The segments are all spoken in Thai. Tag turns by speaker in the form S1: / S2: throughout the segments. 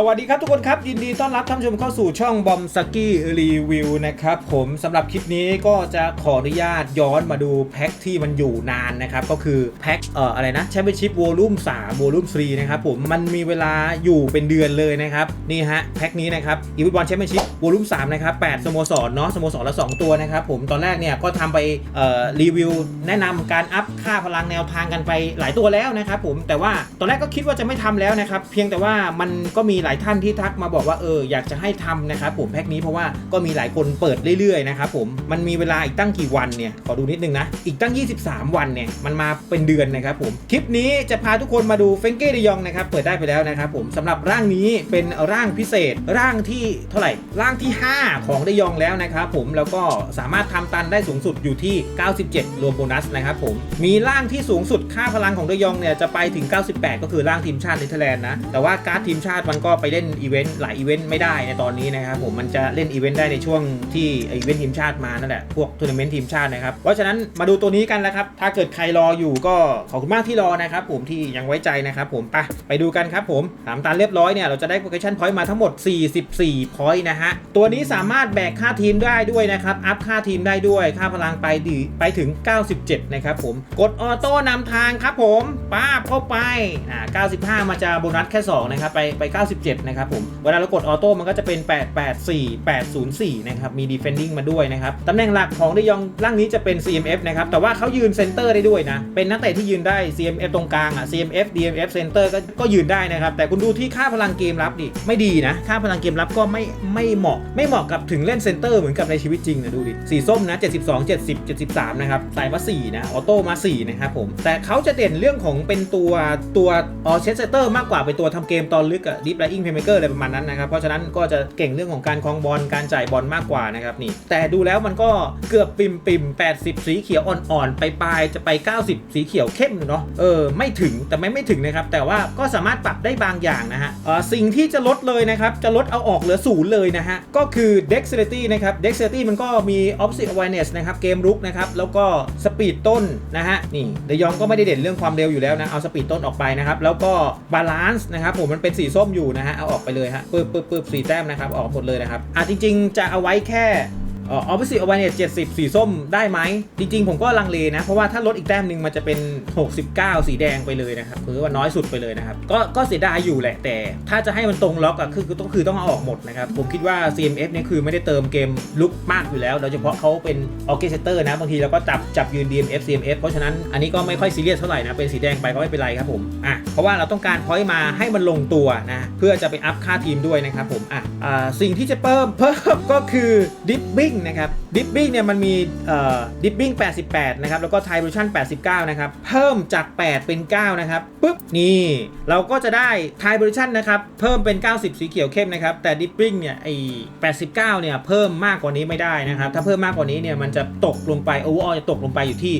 S1: สวัสดีครับทุกคนครับ ยินดีต้อนรับท่านชมเข้าสู่ช่องบอมสกี้รีวิวนะครับผมสำหรับคลิปนี้ก็จะขออนุญาตย้อนมาดูแพ็คที่มันอยู่นานนะครับ ก็คือแพ็คเอ่ออะไรนะแชมเปี้ยนชิพวอลลุ่ม3วอลลุ่ม3นะครับผมมันมีเวลาอยู่เป็นเดือนเลยนะครับ นี่ฮะแพ็คนี้นะครับอีวิบอลแชมเปี้ยนชิพวอลลุ่ม3นะครับ8สโมสรเนาะสโมสรละ 2 ตัวนะครับผมตอนแรกเนี่ยก็ทำไปเอ่อรีวิว แนะนำการอัพค่าพลังแนวทางกันไปหลายตัวแล้วนะครับผมแต่ว่าตอนแรกก็คิดว่าจะไม่ทำแล้วนะครับเพียงแต่ว่ามันก็มีหลายท่านที่ทักมาบอกว่าเอออยากจะให้ทำนะครับผมแพ็คนี้เพราะว่าก็มีหลายคนเปิดเรื่อยๆนะครับผมมันมีเวลาอีกตั้งกี่วันเนี่ยขอดูนิดนึงนะอีกตั้ง 23 วันเนี่ยมันมาเป็นเดือนนะครับผมคลิปนี้จะพาทุกคนมาดูเฟงเก้ de ยองนะครับเปิดได้ไปแล้วนะครับผมสำหรับร่างนี้เป็นร่างพิเศษร่างที่เท่าไหร่ร่างที่ 5 ของ de ยองแล้วนะครับผมแล้วก็สามารถทำตันได้สูงสุดอยู่ที่ 97 รวมโบนัสนะครับผมมีร่างที่สูงสุดค่าพลังของ de ยองเนี่ยจะไปถึง 98 ก็คือร่างทีมชาติเนเธอร์แลนด์นะแต่ว่าการ์ดทีมชาติมันก็็ไปเล่นอีเวนต์หลายอีเวนต์ไม่ได้ในตอนนี้นะครับผมมันจะเล่นอีเวนต์ได้ในช่วงที่อีเวนต์ทีมชาติมานั่นแหละพวกทัวร์นาเมนต์ทีมชาตินะครับเพราะฉะนั้นมาดูตัวนี้กันแล้วครับถ้าเกิดใครรออยู่ก็ขอบคุณมากที่รอนะครับผมที่ยังไว้ใจนะครับผมไปไปดูกันครับผมถามตาเรียบร้อยเนี่ยเราจะได้โปรเกชั่นพอยต์มาทั้งหมด 44 พอยต์นะฮะตัวนี้สามารถแบกค่าทีมได้ด้วยนะครับอัพค่าทีมได้ด้วยค่าพลังไปดีไปถึง 97 นะครับผมกดออโต้นำทางครับผมป้าบเข้าไปอ่า95 มาจะโบนัสแค่ 2 นะครับ ไปไป97นะครับผม เวลาเรากดออโต้มันก็จะเป็น 884 804 นะครับ มี defending มาด้วยนะครับ ตำแหน่งหลักของดยองร่างนี้จะเป็น CMF นะครับ แต่ว่าเขายืนเซนเตอร์ได้ด้วยนะ เป็นนักเตะที่ยืนได้ CMF ตรงกลางอะ CMF DMF Center ก็ก็ยืนได้นะครับ แต่คุณดูที่ค่าพลังเกมรับดิ ไม่ดีนะ ค่าพลังเกมรับก็ไม่ไม่เหมาะ ไม่เหมาะกับถึงเล่นเซนเตอร์เหมือนกับในชีวิตจริงนะดูดิ สีส้มนะ 72 70 73 นะครับใส่มา4นะ ออโต้มา4นะครับผม แต่เขาจะเด่นเรื่องของเป็นตัวตัวออเชสเตอร์มากกว่าเป็นตัวทำเกมตอนลึกอะดิฟไลอิงเพย์เมเกอร์อะไรประมาณนั้นนะครับ เพราะฉะนั้นก็จะเก่งเรื่องของการคลองบอลการจ่ายบอลมากกว่านะครับนี่ แต่ดูแล้วมันก็เกือบปิ่มปิ่ม80 สีเขียวอ่อนๆ ไปปลายจะไป 90 สีเขียวเข้มเนาะเออไม่ถึงแต่ไม่ไม่ถึงนะครับ แต่ว่าก็สามารถปรับได้บางอย่างนะฮะเออสิ่งที่จะลดเลยนะครับ จะลดเอาออกเหลือศูนย์เลยนะฮะ ก็คือ dexterity นะครับ dexterity มันก็มี opposite awareness นะครับ เกมรุกนะครับ แล้วก็สปีดต้นนะฮะ นี่เดยองก็ไม่ได้เด่นเรื่องความเร็วอยู่แล้วนะ เอาสปีดต้นออกไปนะครับ แล้วก็บาลานซ์นะครับผมมันเป็นสีส้มอยู่นะฮะเอาออกไปเลยฮะปึ๊บปึ๊บปึ๊บสีแต้มนะครับออกหมดเลยนะครับอะจริง ๆ จะเอาไว้แค่ เอ่อ opposite awareness 70สีส้มได้ไหม จริง ๆ ผมก็ลังเลนะ เพราะว่าถ้าลดอีกแต้มหนึ่งมันจะเป็น 69 สีแดงไปเลยนะครับคือว่าน้อยสุดไปเลยนะครับ ก็ก็เสียดายอยู่แหละ แต่ถ้าจะให้มันตรงล็อกอะคือคือต้องคือต้องเอาออกหมดนะครับ ผมคิดว่า CMF เนี่ยคือไม่ได้เติมเกมลุกมากอยู่แล้วโดยเฉพาะเขาเป็น orchestrator นะบางทีเราก็จับจับยืน DMF CMF เพราะฉะนั้นอันนี้ก็ไม่ค่อยซีเรียสเท่าไหร่นะเป็นสีแดงไปก็ไม่เป็นไรครับผมอะเพราะว่าเราต้องการพอยต์มาให้มันลงตัวนะเพื่อจะไปอัพค่าทีมด้วยนะครับผมอะอ่าสิ่งที่จะเพิ่มเพิ่มก็คือดิฟบิ้งนะครับดิปบิ้งเนี่ยมันมีดิปบิ้ง88 นะครับ แล้วก็ไท r ร t ชั่น89 นะครับ เพิ่มจาก 8 เป็น 9 นะครับปุ๊บนี่เราก็จะได้ไท r ร t ชั่นนะครับเพิ่มเป็น 90 สีเขียวเข้มนะครับ แต่ดิปบิ้งเนี่ยไอ้89 เนี่ยเพิ่มมากกว่านี้ไม่ได้นะครับ ถ้าเพิ่มมากกว่านี้เนี่ยมันจะตกลงไปโอเวอร์จะตกลงไปอยู่ที่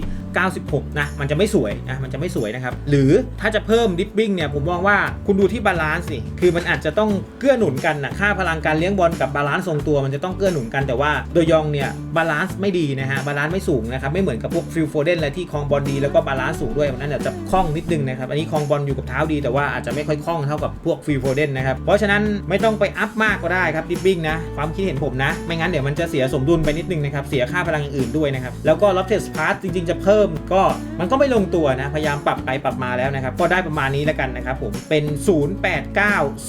S1: 96 นะ มันจะไม่สวยนะมันจะไม่สวยนะครับ หรือถ้าจะเพิ่มดิฟบิ้งเนี่ยผมมองว่าคุณดูที่บาลานซ์สิคือมันอาจจะต้องเกื้อหนุนกันนะค่าพลังการเลี้ยงบอลกับบาลานซ์ทรงตัวมันจะต้องเกื้อหนุนกันแต่ว่าโดยยองเนี่ยบาลานซ์ไม่ดีนะฮะบาลานซ์ไม่สูงนะครับไม่เหมือนกับพวกฟิลโฟเดนอะไรที่คลองบอลดีแล้วก็บาลานซ์สูงด้วยมันนั้นจจะคล่องนิดนึงนะครับอันนี้คลองบอลอยู่กับเท้าดีแต่ว่าอาจจะไม่ค่อยคล่องเท่ากับพวกฟิลโฟเดนนะครับเพราะฉะนั้นไม่ต้องไปอัพมากก็ได้ครับดิฟบิ้งนะความคิดเห็นผมนะ ไม่งั้นเดี๋ยวมันจะเสียสมดุลไปนิดนึงนะครับเสียค่าพลังอื่นด้วยนะครับแล้วก็ล็อบเทสพาร์ตจริงๆจะเพิ่มก็มันก็ไม่ลงตัวนะ พยายามปรับไปปรับมาแล้วนะครับ ก็ได้ประมาณนี้แล้วกันนะครับผม เป็น 089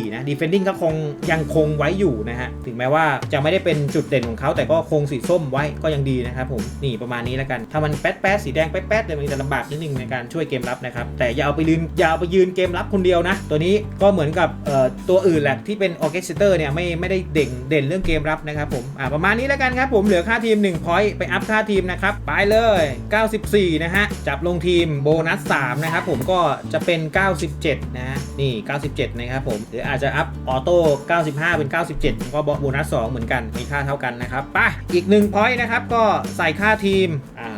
S1: 0804 นะ defending ก็คงยังคงไว้อยู่นะฮะ ถึงแม้ว่าจะไม่ได้เป็นจุดเด่นของเขา แต่ก็คงสีส้มไว้ก็ยังดีนะครับผม นี่ประมาณนี้แล้วกัน ถ้ามันแป๊ดแป๊ดสีแดงแป๊ดแป๊ดเดี๋ยมันจะลำบากนิดนึงในการช่วยเกมรับนะครับ แต่อย่าเอาไปยืนอย่าเอาไปยืนเกมรับคนเดียวนะ ตัวนี้ก็เหมือนกับเอ่อตัวอื่นแหละที่เป็น orchestrator เนี่ยไม่ไม่ได้เด่นเด่นเรื่องเกมรับนะครับผมอ่าประมาณนี้แล้วกันครับผมเหลือค่าทีม1 point ไปอัพค่าทีมนะครับไปเลย 94 นะฮะ จับลงทีมโบนัส 3 นะครับผมก็จะเป็น 97 นะฮะ นี่ 97 นะครับผม หรืออาจจะอัพออโต้ 95 เป็น 97 ก็โบนัส 2 เหมือนกัน มีค่าเท่ากันนะครับไปอีก1 point นะครับ ก็ใส่ค่าทีม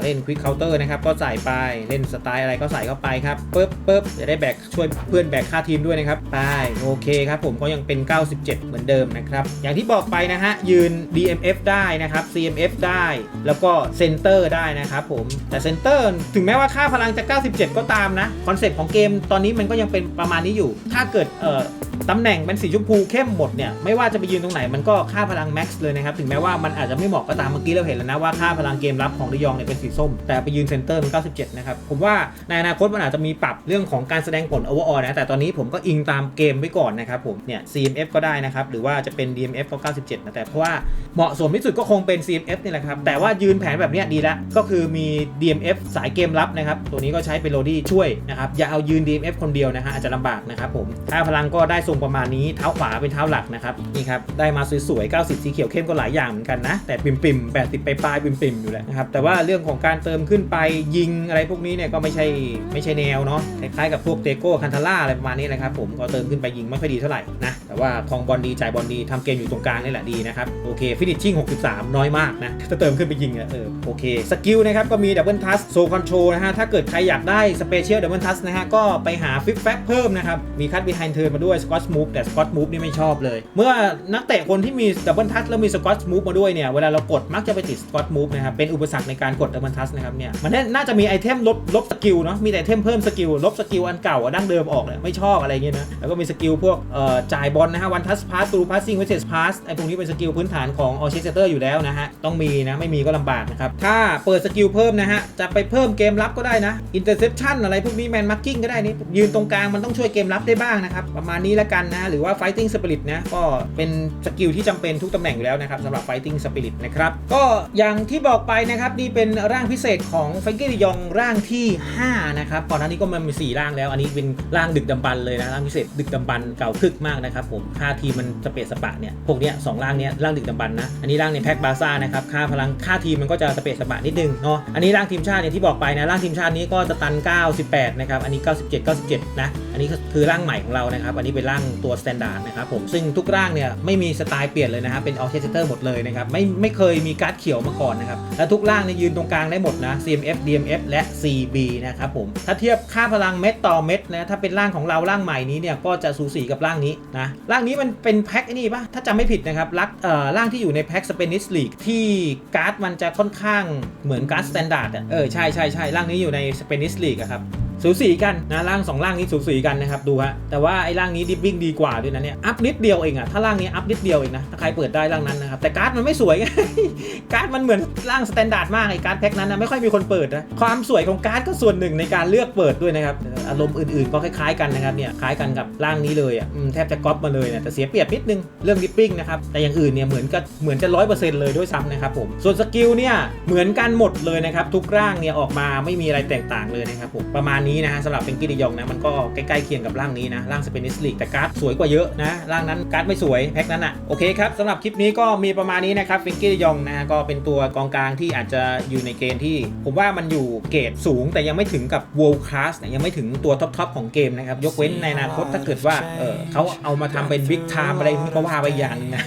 S1: เล่นควิกเคาน์เตอร์นะครับก็ใส่ไปเล่นสไตล์อะไรก็ใส่เข้าไปครับปึ๊บปึ๊บจะได้แบกช่วยเพื่อนแบกค่าทีมด้วยนะครับไปโอเคครับผมก็ยังเป็น 97 เหมือนเดิมนะครับอย่างที่บอกไปนะฮะยืน DMF ได้นะครับ CMF ได้ แล้วก็เซนเตอร์ได้นะครับผมแต่เซนเตอร์ถึงแม้ว่าค่าพลังจะ 97 ก็ตามนะคอนเซ็ปต์ของเกมตอนนี้มันก็ยังเป็นประมาณนี้อยู่ ถ้าเกิดเอ่อตำแหน่งเป็นสีชมพูเข้มหมดเนี่ยไม่ว่าจะไปยืนตรงไหนมันก็ค่าพลังแม็กซ์เลยนะครับถึงแม้ว่ามันอาจจะไม่เหมาะก็ตามเมื่อกี้เราเห็นแล้วนะว่าค่าพลังเกมรับของดิยองเนี่ยเป็นสีส้ม แต่ไปยืนเซนเตอร์มัน97นะครับผมว่าในอนาคตมันอาจจะมีปรับเรื่องของการแสดงผล overall นะแต่ตอนนี้ผมก็อิงตามเกมไว้ก่อนนะครับผมเนี่ย CMF ก็ได้นะครับหรือว่าจะเป็น DMF ก็97นะแต่เพราะว่าเหมาะสมที่สุดก็คงเป็น CMF นี่แหละครับแต่ว่ายืนแผนแบบเนี้ยดีล้วก็คือมี DMF สายเกมรับนะครับตัวนี้ก็ใช้เป็นโรดี้ช่วยนะครับอย่าเอายืน DMF คนเดียวนะฮะอาจจะลำบากนะครับผมค่าพลังก็ได้ทรงประมาณนี้เท้าขวาเป็นเท้าหลักนะครับนี่ครับได้มาสวยๆ90 สีเขียวเข้มก็หลายอย่างเหมือนกันนะแต่ปิ่มๆ80ไปปลายๆปิ่มๆอยู่แหละนะครับแต่ว่าเรื่องของการเติมขึ้นไปยิงอะไรพวกนี้เนี่ยก็ไม่ใช่ไม่ใช่แนวเนาะคล้ายๆกับพวกเตโก้คันทาร่าอะไรประมาณนี้นะครับผมก็เติมขึ้นไปยิงไม่ค่อยดีเท่าไหร่นะแต่ว่าคองบอลดีจ่ายบอลดีทำเกมอยู่ตรงกลางนี่แหละดีนะครับโอเคฟินิชชิ่ง63 น้อยมากนะถ้าเติมขึ้นไปยิงอะเออโอเคสกิลนะครับก็มีดับเบิลทัสโซคอนโทรนะฮะถ้าเกิดใครอยากได้สเปเชียลดับเบิลทัสนะฮะก็ไปหาฟิกแฟกเพิ่มนะครับมีคัตบีไฮเทิร์นมาด้วยสกอตมูฟแต่สกอตมูฟนี่ไม่ชอบเลย เมื่อนักเตะคนที่มีดับเบิลทัสแล้วมีสกอตมูฟมาด้วยเนี่ยเวลาเรากดมักจะไปติดสกอตมูฟนะครับเป็นอุปสรรคในการกดดับเบิลทัสนะครับเนี่ยมันน่าจะมีไอเทมลบลบสกิลเนาะมีแต่ไอเทมเพิ่มสกิลลบสกิลอันเก่าดั้งเดิมออกเลยไม่ชอบอะไรเงี้ยนะแล้วก็มีสกิลพวกเอ่อจ่ายบอลนะฮะวันทัสพาสตูพาสซิ่งเวสเซสพาสไอพวกนี้เป็นสกิลพื้นฐานของออเชสเตอร์อยู่แล้วนะฮะต้องมีนะไม่มีก็ลำบากนะครับถ้าเปิดสกิลเพิ่มนะฮะจะไปเพิ่มเกมรับก็ได้นะอินเตอร์เซปชันอะไรพวกนี้แมนมาร์กิ้งก็ได้นี่ยืนตรงกลางมันต้องช่วยเกมรับได้บ้างนะครับประมาณนี้ละกันนะ หรือว่า fighting spirit นะ ก็เป็นสกิลที่จำเป็นทุกตำแหน่งอยู่แล้วนะครับสำหรับ fighting spirit นะครับ ก็อย่างที่บอกไปนะครับ นี่เป็นร่างพิเศษของเฟงเกอร์ยองร่างที่ 5 นะครับก่อนหน้านี้ก็มันมี 4 ร่างแล้ว อันนี้เป็นร่างดึกดำบรรพ์เลยนะร่างพิเศษดึกดำบรรพ์เก่าคึกมากนะครับผมค่าทีมันสเปซสปะเนี่ยพวกเนี้ยสองร่างเนี้ยร่างดึกดำบรรพ์นะอันนี้ร่างในแพ็คบาซ่านะครับค่าพลังค่าทีมมันก็จะสเปซสปะนิดนึงเนาะอันนี้ร่างทีมชาติเนี่ยที่บอกไปนะร่างทีมชาตินี้ก็จะตัน 98 นะครับอันนี้ 97 97 นะอันนี้คือร่างใหม่ของเรานะครับอันนี้เป็นร่างตัวสแตนดาร์ดนะครับผมซึ่งทุกร่างเนี่ยไม่มีสไตล์เปลี่ยนเลยนะครับเป็นออเคสเตอร์หมดเลยนะครับไม่ไม่เคยมีการ์ดเขียวมาก่อนนะครับและทุกร่างเนี่ยยืนตรงกลางได้หมดนะ CMF DMF และ CB นะครับผมถ้าเทียบค่าพลังเม็ดต่อเม็ดนะถ้าเป็นร่างของเราร่างใหม่นี้เนี่ยก็จะสูสีกับร่างนี้นะร่างนี้มันเป็นแพ็คนี่ปะถ้าจำไม่ผิดนะครับรักเอ่อร่างที่อยู่ในแพ็คสเปนิสลีกที่การ์ดมันจะค่อนข้างเหมือนการ์ดสแตนดาร์ดอะเออใช่ใช่ใช่ร่างนี้อยู่ในสเปนิสลีกครับ สูสีกันนะร่างสองร่างนี้สูสีกันนะครับดูฮะแต่ว่าไอ้ร่างนี้ดิฟวิ่งดีกว่าด้วยนะเนี่ยอัพนิดเดียวเองอะถ้าร่างนี้อัพนิดเดียวเองนะถ้าใครเปิดได้ร่างนั้นนะครับแต่การ์ดมันไม่สวยไงการ์ดมันเหมือนร่างสแตนดาร์ดมากไอ้การ์ดแพ็คนั้นนะไม่ค่อยมีคนเปิดนะความสวยของการ์ดก็ส่วนหนึ่งในการเลือกเปิดด้วยนะครับ อารมณ์อื่นๆ ก็คล้ายๆกันนะครับเนี่ยคล้ายกันกับร่างนี้เลยอะแทบจะก๊อปมาเลยนะแต่เสียเปรียบนิดนึงเรื่องดิฟวิ่งนะครับแต่อย่างอื่นเนี่ยเหมือนกับเหมือนจะร้อยเปอร์เซ็นต์เลยด้วยซ้ำนะครับผมส่วนสกิลเนี่ยเหมือนกันหมดเลยนะครับทุกร่างเนี่ยออกมาไม่มีอะไรแตกต่างเลยนะครับผมประมาณนี้นะฮะสำหรับเป็นกิริยองนะมันก็ใกล้ๆเคียงกับร่างนี้นะร่างสเปนิสลีกแต่การ์ดสวยกว่าเยอะนะร่างนั้นการ์ดไม่สวยแพ็คนั้นอะโอเคครับสำหรับคลิปนี้ก็มีประมาณนี้นะครับฟิงกี้ยองนะฮะก็เป็นตัวกองกลางที่อาจจะอยู่ในเกณฑ์ที่ ผมว่ามันอยู่เกรดสูงแต่ยังไม่ถึงกับ world class นะยังไม่ถึงตัวท็อปๆของเกมนะครับ ยกเว้นในอนาคตถ้าเกิดว่าเออเขาเอามาทำเป็น big time อะไรก็ว่าไปอย่างหนึงนะ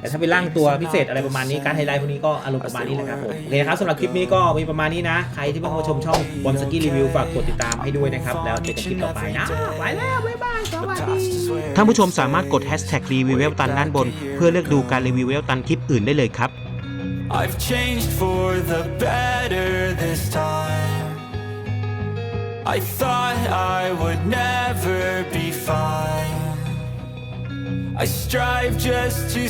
S1: แต่ถ้าเป็นร่างตัวพิเศษอะไรประมาณนี้การไฮไลท์พวกนี้ก็อารมณ์ประมาณนี้แหละครับผมโอเคครับสำหรับคลิปนี้ก็มีประมาณนี้นะ ใครที่เพิ่งมาชมช่องบอมสกี้รีวิวฝากกดติดตามให้ด้วยนะครับ แล้วเจอกันคลิปต่อไปนะไปแล้วบ๊ายบายสวัสดี
S2: ท่านผู้ชมสามารถกด hashtag รีวิวเวลตันด้านบน เพื่อเลือกดูการรีวิวเวลตันคลิปอื่นได้เลยครับ
S3: I've changed for the better this time. I thought I would never be fine. I strive just to